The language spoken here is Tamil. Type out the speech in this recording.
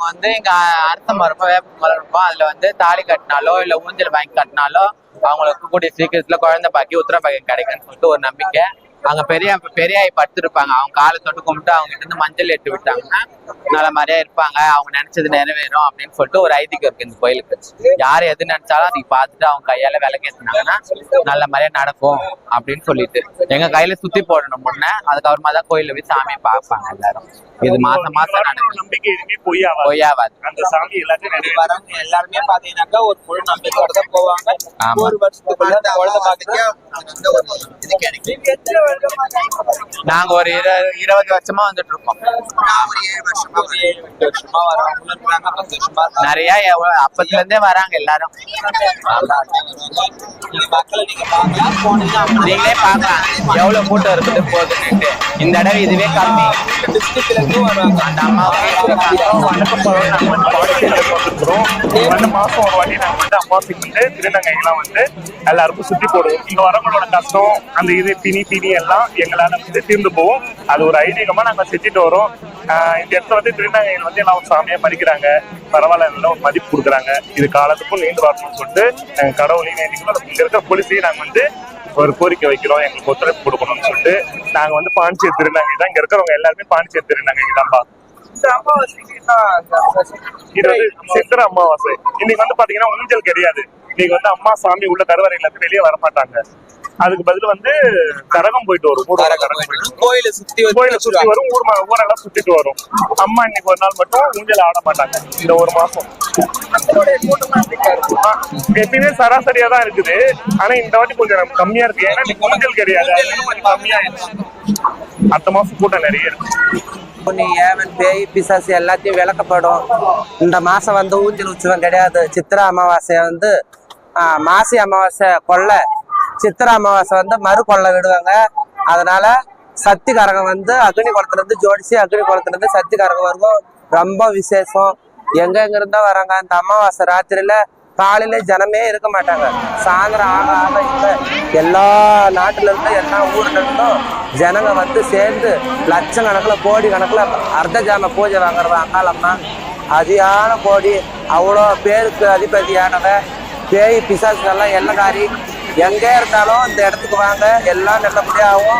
நாங்க வந்து இங்க அரச மரமோ வேப்ப மரம் இருப்போம் அதுல வந்து தாலி கட்டினாலோ இல்ல ஊஞ்சல் வாங்கி கட்டினாலோ அவங்களுக்கு கூடிய சீக்கிரத்துல குழந்தை பாக்கி உத்தர பாக்கியம் கிடைக்கும்னு சொல்லிட்டு ஒரு நம்பிக்கை. அங்க பெரிய பெரியாய் படுத்திருப்பாங்க. அவங்க காலை தொட்டு கும்பிட்டு அவங்க கிட்ட இருந்து மஞ்சள் எட்டு விட்டாங்கன்னா நல்ல மாதிரியா இருப்பாங்க. அவங்க நினைச்சது நிறைவேறும் அப்படின்னு சொல்லிட்டு ஒரு ஐதீகம் இருக்கு இந்த கோயிலுக்கு. யார் எது நினைச்சாலும் அதுக்கு பார்த்துட்டு அவங்க கையால விளக்கு ஏத்துனாங்கன்னா நல்ல மாதிரியா நடக்கும் அப்படின்னு சொல்லிட்டு. எங்க கையில சுத்தி போடணும் முன்ன. அதுக்கப்புறமா தான் கோயில்ல போய் சாமியை பார்ப்பாங்க எல்லாரும். இது மாசம் மாசம் நடக்கும் பொய்யாவாது பொய்யாவாது அந்த சாமி எல்லாத்தையும் நிறைவேறும் வரவங்க எல்லாருமே பாத்தீங்கன்னாக்கா ஒரு முழு நம்பிக்கையோட தான் போவாங்க. ஒரு வருஷத்துக்குள்ள குழந்தை கிடைக்கும் நாங்க ஒரு இருபது வருஷமா வந்துட்டு இருக்கோம். நிறைய அப்பத்துல இருந்தே வராங்க எல்லாரும். நீங்க நீங்களே பாக்கலாம் எவ்வளவு கூட்டம் இருக்குது போகுதுன்னு இந்த தடவை இதுவே கம்மி. அந்த அம்மாவுக்கு வந்து ரெண்டு மாசம் ஒரு வாட்டி நாங்க வந்து அம்மாவாசைக்கு வந்து திருநங்கைகளாம் வந்து எல்லாருக்கும் சுத்தி போடுவோம். இங்க வரவங்களோட கஷ்டம் அந்த இது பிணி பிணி எல்லாம் எங்களால வந்து தீர்ந்து போவோம் அது ஒரு ஐதீகமா நாங்க செஞ்சுட்டு வரோம். இந்த இடத்துல வந்து திருநங்கைகள் வந்து எல்லாம் ஒரு சாமியா மதிக்கிறாங்க. பரவாயில்ல நல்லா ஒரு மதிப்பு கொடுக்குறாங்க. இது காலத்துக்கும் நீண்டு வரணும்னு சொல்லிட்டு நாங்க கடவுளையும் வேண்டிக்கிறோம். இங்க இருக்கிற போலீஸையும் நாங்க வந்து ஒரு கோரிக்கை வைக்கிறோம். எங்களுக்கு ஒத்துழைப்பு கொடுக்கணும்னு சொல்லிட்டு நாங்க வந்து பாண்டிச்சேரி திருநங்கை தான் இங்க இருக்கிறவங்க எல்லாருமே பாண்டிச்சேரி திருநங்கை தான்ப்பா இது வந்து சித்திர அமாவாசை. இன்னைக்கு வந்து பாத்தீங்கன்னா ஊஞ்சல் கிடையாது. இன்னைக்கு வந்து அம்மா சாமி உள்ள கருவறையில இருந்து வெளியே வர மாட்டாங்க அதுக்கு பதில் வந்து கரகம் போயிட்டு வரும். கோயிலை சுத்தி கோயிலை சுத்தி வரும். ஊர் ம- ஊரெல்லாம் சுத்திட்டு வரும். அம்மா இன்னைக்கு ஒரு நாள் மட்டும் ஊஞ்சல் ஆட மாட்டாங்க. இந்த ஒரு மாசம். எப்பயுமே சராசரியா தான் இருக்குது. ஆனா இந்த வாட்டி கொஞ்சம் கம்மியா இருக்கு. ஏன்னா இன்னைக்கு ஊஞ்சல் கிடையாது கொஞ்சம் கம்மியாயிடுச்சு அடுத்த மாசம் கூட்டம் நிறைய இருக்கு. பொன்னி ஏவன் பேய் பிசாசு எல்லாத்தையும் விளக்கப்படும். இந்த மாசம் வந்து ஊஞ்சல் உற்சவம் கிடையாது. சித்திரை அமாவாசை வந்து மாசி அமாவாசை கொள்ளை சித்திரை அமாவாசை வந்து மறு கொள்ளை விடுவாங்க. அதனால சக்தி கரகம் வந்து அக்னி குளத்துலேருந்து ஜோடிச்சு அக்னி குளத்துலேருந்து சக்தி கரகம் வருவோம். ரொம்ப விசேஷம். எங்க எங்க இருந்தா வராங்க? அந்த அமாவாசை ராத்திரியில காலையில ஜனமே இருக்க மாட்டாங்க. சாயந்தரம் ஆக ஆக இப்ப எல்லா நாட்டுல இருந்தும் எல்லா ஊர்ல இருந்தும் ஜனங்க வந்து சேர்ந்து லட்சக்கணக்குல கோடி கணக்குல அர்த்த ஜாம பூஜை வாங்குறவ அங்காளம்மா. அதிகான கோடி. அவ்வளோ பேருக்கு அதிபதியானவ பேய் பிசாசுகள்லாம் எல்லக்காரி எங்கே இருந்தாலும் இந்த இடத்துக்கு வாங்க. எல்லாம் நல்லபடியாகவும்